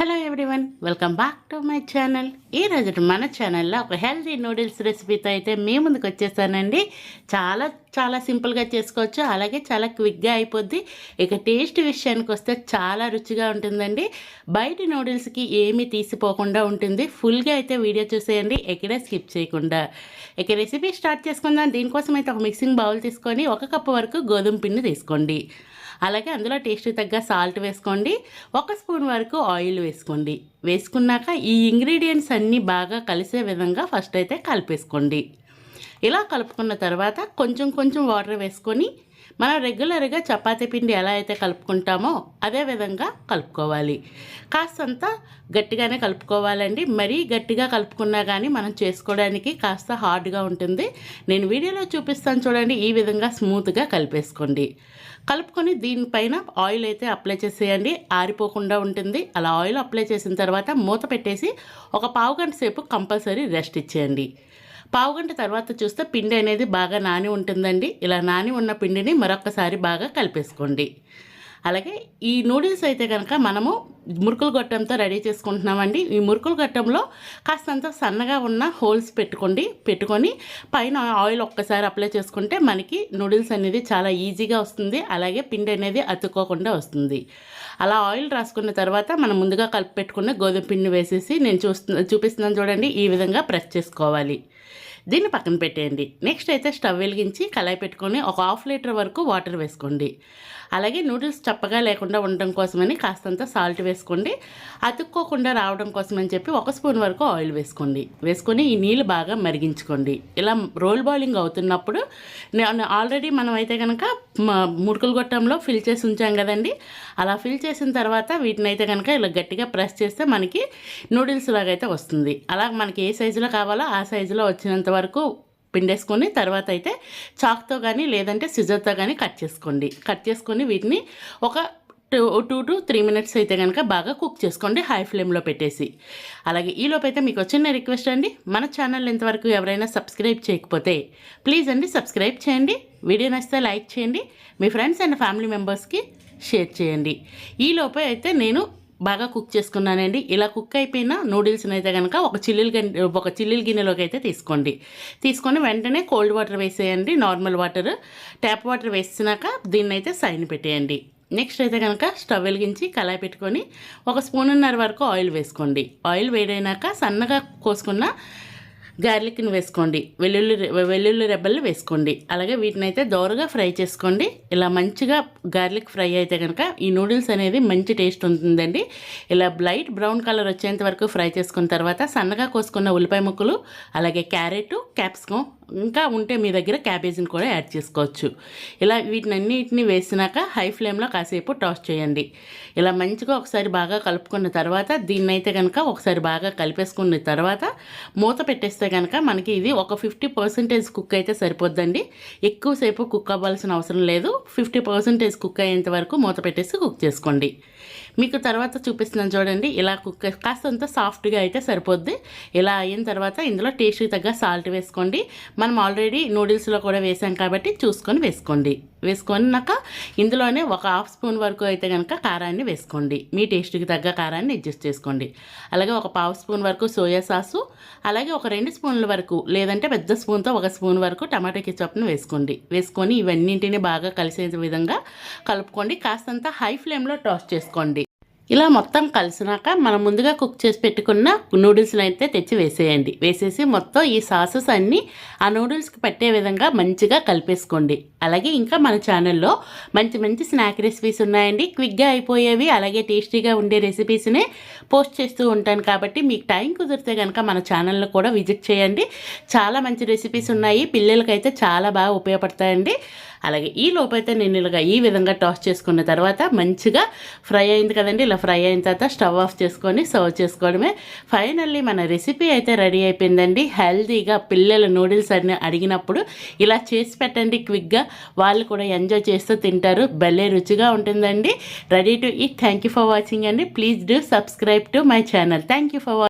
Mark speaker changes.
Speaker 1: Hello everyone welcome back to my channel ఈ రోజు మన ఛానల్లో ఒక హెల్దీ నూడిల్స్ రెసిపీతో అయితే మీ ముందుకు వచ్చేసానండి. చాలా చాలా సింపుల్గా చేసుకోవచ్చు. అలాగే చాలా క్విక్గా అయిపోద్ది. ఇక టేస్ట్ విషయానికి వస్తే చాలా రుచిగా ఉంటుందండి. బయట నూడిల్స్కి ఏమీ తీసిపోకుండా ఉంటుంది. ఫుల్గా అయితే వీడియో చూసేయండి. ఎక్కడే స్కిప్ చేయకుండా. ఇక రెసిపీ స్టార్ట్ చేసుకుందాం. దీనికోసం అయితే ఒక మిక్సింగ్ బౌల్ తీసుకొని ఒక కప్పు వరకు గోధుమ పిండి తీసుకోండి. అలాగే అందులో టేస్ట్ తగ్గ సాల్ట్ వేసుకోండి. ఒక స్పూన్ వరకు ఆయిల్ వేసుకోండి. వేసుకున్నాక ఈ ఇంగ్రీడియంట్స్ అన్నీ బాగా కలిసే విధంగా ఫస్ట్ అయితే కలిపేసుకోండి. ఇలా కలుపుకున్న తర్వాత కొంచెం కొంచెం వాటర్ వేసుకొని మనం రెగ్యులర్గా చపాతీ పిండి ఎలా అయితే కలుపుకుంటామో అదే విధంగా కలుపుకోవాలి. కాస్తంత గట్టిగానే కలుపుకోవాలండి. మరీ గట్టిగా కలుపుకున్నా కానీ మనం చేసుకోవడానికి కాస్త హార్డ్గా ఉంటుంది. నేను వీడియోలో చూపిస్తాను చూడండి ఈ విధంగా స్మూత్గా కలిపేసుకోండి. కలుపుకొని దీనిపైన ఆయిల్ అయితే అప్లై చేసేయండి. ఆరిపోకుండా ఉంటుంది. అలా ఆయిల్ అప్లై చేసిన తర్వాత మూత పెట్టేసి ఒక పావు గంట సేపు కంపల్సరీ రెస్ట్ ఇచ్చేయండి. పావు గంట తర్వాత చూస్తే పిండి అనేది బాగా నాని ఉంటుందండి. ఇలా నాని ఉన్న పిండిని మరొకసారి బాగా కలిపేసుకోండి. అలాగే ఈ నూడిల్స్ అయితే కనుక మనము మురుకులు గొట్టంతో రెడీ చేసుకుంటున్నామండి. ఈ మురుకులు గొట్టంలో కాస్తంత సన్నగా ఉన్న హోల్స్ పెట్టుకోండి. పెట్టుకొని పైన ఆయిల్ ఒక్కసారి అప్లై చేసుకుంటే మనకి నూడిల్స్ అనేది చాలా ఈజీగా వస్తుంది. అలాగే పిండి అనేది అతుక్కోకుండా వస్తుంది. అలా ఆయిల్ రాసుకున్న తర్వాత మనం ముందుగా కలిపి పెట్టుకున్న గోధుమ పిండి వేసేసి నేను చూస్తు చూపిస్తున్నాను చూడండి. ఈ విధంగా ప్రెస్ చేసుకోవాలి. దీన్ని పక్కన పెట్టేయండి. నెక్స్ట్ అయితే స్టవ్ వెలిగించి కళాయి పెట్టుకొని ఒక హాఫ్ లీటర్ వరకు వాటర్ వేసుకోండి. అలాగే నూడిల్స్ చప్పగా లేకుండా ఉండడం కోసమని కాస్తంత సాల్ట్ వేసుకోండి. అతుక్కోకుండా రావడం కోసమని చెప్పి ఒక స్పూన్ వరకు ఆయిల్ వేసుకోండి. వేసుకొని ఈ నీళ్ళు బాగా మరిగించుకోండి. ఇలా రోల్ బాయిలింగ్ అవుతున్నప్పుడు ఆల్రెడీ మనం అయితే కనుక ముడుకులు గొట్టంలో ఫిల్ చేసి ఉంచాం కదండి. అలా ఫిల్ చేసిన తర్వాత వీటిని అయితే కనుక ఇలా గట్టిగా ప్రెస్ చేస్తే మనకి నూడిల్స్ లాగైతే వస్తుంది. అలా మనకి ఏ సైజులో కావాలో ఆ సైజులో వచ్చినంత వరకు పిండేసుకొని తర్వాత అయితే చాక్తో కానీ లేదంటే సిజర్తో కానీ కట్ చేసుకోండి. కట్ చేసుకొని వీటిని ఒక two two to three minutes అయితే కనుక బాగా కుక్ చేసుకోండి హై ఫ్లేమ్లో పెట్టేసి. అలాగే ఈలోపు అయితే మీకు వచ్చిన రిక్వెస్ట్ అండి మన ఛానల్ ఇంతవరకు ఎవరైనా సబ్స్క్రైబ్ చేయకపోతే ప్లీజ్ అండి సబ్స్క్రైబ్ చేయండి వీడియో నచ్చితే లైక్ చేయండి మీ ఫ్రెండ్స్ అండ్ ఫ్యామిలీ మెంబర్స్కి షేర్ చేయండి. ఈలోపే అయితే నేను బాగా కుక్ చేసుకున్నానండి. ఇలా కుక్ అయిపోయిన నూడిల్స్ని అయితే కనుక ఒక చిల్లులు గిన్నె ఒక చిల్లుల గిన్నెలోకి అయితే తీసుకోండి. తీసుకొని వెంటనే కోల్డ్ వాటర్ వేసేయండి నార్మల్ వాటర్. ట్యాప్ వాటర్ వేసినాక దీన్ని అయితే సైన్ పెట్టేయండి. నెక్స్ట్ అయితే కనుక స్టవ్ వెలిగించి కళాయి పెట్టుకొని ఒక స్పూన్నర వరకు ఆయిల్ వేసుకోండి. ఆయిల్ వేడైనాక సన్నగా కోసుకున్న గార్లిక్ని వేసుకోండి వెల్లుల్లి వెల్లుల్లి రెబ్బలు వేసుకోండి. అలాగే వీటిని అయితే దోరగా ఫ్రై చేసుకోండి. ఇలా మంచిగా గార్లిక్ ఫ్రై అయితే కనుక ఈ నూడిల్స్ అనేది మంచి టేస్ట్ ఉంటుందండి. ఇలా లైట్ బ్రౌన్ కలర్ వచ్చేంత వరకు ఫ్రై చేసుకున్న తర్వాత సన్నగా కోసుకున్న ఉల్లిపాయ ముక్కలు అలాగే క్యారెట్ క్యాప్సికం ఇంకా ఉంటే మీ దగ్గర క్యాబేజీని కూడా యాడ్ చేసుకోవచ్చు. ఇలా వీటిని అన్నిటిని వేసినాక హై ఫ్లేమ్లో కాసేపు టాస్ చేయండి. ఇలా మంచిగా ఒకసారి బాగా కలుపుకున్న తర్వాత దీన్ని అయితే కనుక ఒకసారి బాగా కలిపేసుకున్న తర్వాత మూత పెట్టేస్తే కనుక మనకి ఇది ఒక ఫిఫ్టీ పర్సెంటేజ్ కుక్ అయితే సరిపోద్దండి. ఎక్కువసేపు కుక్ అవ్వాల్సిన అవసరం లేదు. ఫిఫ్టీ పర్సెంటేజ్ కుక్ అయ్యేంత వరకు మూత పెట్టేసి కుక్ చేసుకోండి. మీకు తర్వాత చూపిస్తున్నాను చూడండి. ఇలా కుక్ కాస్తంత సాఫ్ట్గా అయితే సరిపోద్ది. ఇలా అయిన తర్వాత ఇందులో టేస్ట్కి తగ్గ సాల్ట్ వేసుకోండి. మనం ఆల్రెడీ నూడిల్స్లో కూడా వేసాం కాబట్టి చూసుకొని వేసుకోండి. వేసుకున్నాక ఇందులోనే ఒక హాఫ్ స్పూన్ వరకు అయితే కనుక కారాన్ని వేసుకోండి. మీ టేస్ట్కి తగ్గ కారాన్ని అడ్జస్ట్ చేసుకోండి. అలాగే ఒక పావు స్పూన్ వరకు సోయా సాసు అలాగే ఒక రెండు స్పూన్ల వరకు లేదంటే పెద్ద స్పూన్తో ఒక స్పూన్ వరకు టమాటో కిచప్ను వేసుకోండి. వేసుకొని ఇవన్నింటిని బాగా కలిసే విధంగా కలుపుకోండి. కాస్తంత హై ఫ్లేమ్లో టాస్ట్ చేసుకోండి. ఇలా మొత్తం కలిసినాక మనం ముందుగా కుక్ చేసి పెట్టుకున్న నూడిల్స్ని అయితే తెచ్చి వేసేయండి. వేసేసి మొత్తం ఈ సాసెస్ అన్నీ ఆ నూడిల్స్కి పట్టే విధంగా మంచిగా కలిపేసుకోండి. అలాగే ఇంకా మన ఛానల్లో మంచి మంచి స్నాక్ రెసిపీస్ ఉన్నాయండి. క్విక్గా అయిపోయేవి అలాగే టేస్టీగా ఉండే రెసిపీస్నే పోస్ట్ చేస్తూ ఉంటాను కాబట్టి మీకు టైం కుదిరితే కనుక మన ఛానల్లో కూడా విజిట్ చేయండి. చాలా మంచి రెసిపీస్ ఉన్నాయి. పిల్లలకైతే చాలా బాగా ఉపయోగపడతాయండి. అలాగే ఈ లోపైతే నేను ఇలాగా ఈ విధంగా టాస్ చేసుకున్న తర్వాత మంచిగా ఫ్రై అయింది కదండి. ఇలా ఫ్రై అయిన తర్వాత స్టవ్ ఆఫ్ చేసుకొని సర్వ్ చేసుకోవడమే. ఫైనల్లీ మన రెసిపీ అయితే రెడీ అయిపోయిందండి. హెల్తీగా పిల్లల నూడిల్స్ అన్ని అడిగినప్పుడు ఇలా చేసి పెట్టండి క్విక్గా. వాళ్ళు కూడా ఎంజాయ్ చేస్తూ తింటారు. భలే రుచిగా ఉంటుందండి. Ready to eat thank you for watching అండి. Please do subscribe to my channel thank you for